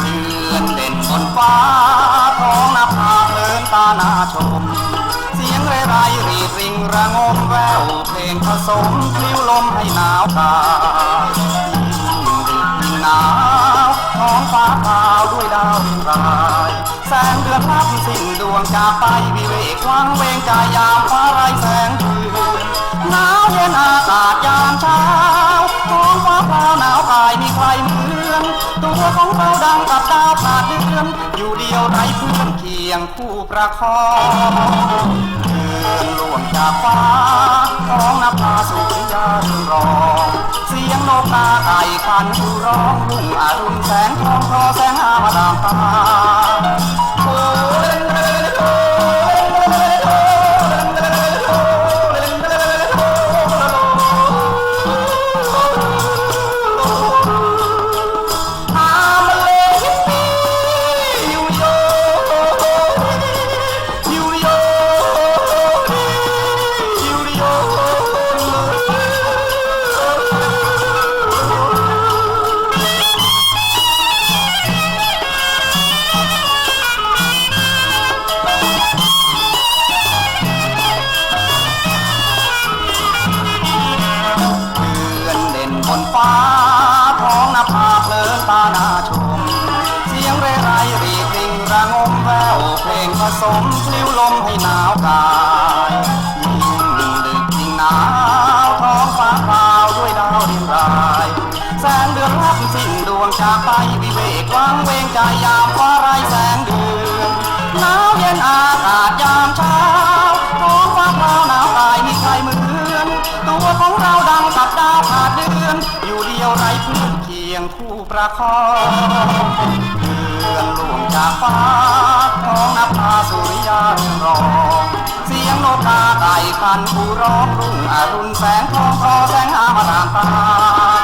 เดือนเด่นบนฟ้าท้องนภาเพลินตาหน้าชม เสียงเรไรรีดริงระงมแววเพลงผสมคลิ้วลมให้หนาวตายิ่งดึกยิ่งหนาวท้องฟ้าขาวด้วยดาวริงราย แสงเดือนลับสิ้นดวงจากไปวิเวกวังเวงกายยา ตัวของเราดังกับดาวขานเดือนอยู่เดียวไร้เพื่อนเคียงคู่ประคองเดือนล่วงจากฟ้าท้องนภาสุริยาเรืองรอง เสียงนกกาไก่คันผู้ร้องลุ่งอรุณแสงทองรอแสงอามาดามตา นฟ้าท้องนภาเพลินตาหน้าชม เสียงเรไรรีดริงระงมแววเพลงผสมคลิ้วลมให้หนาวกายยิ่งดึกยิ่งหนาวท้องฟ้าเปล่าด้วยดาวดินรายแสงเดือนลับสิ้นดวงจากไปวิเวกวังเวงใจยามฟ้าไรแสงเดือนหนาวเย็นอา ตัวของเราดังตับดาวขานเดือน อยู่เดียวไร้เพื่อนเคียงคู่ประคองเดือนล่วงจากฟ้าท้องนภาสุริยาเรืองรอง เสียงโนกาไก่คันผู้ร้องรุ่งอรุณแสงทองทอแสงอามาดามตา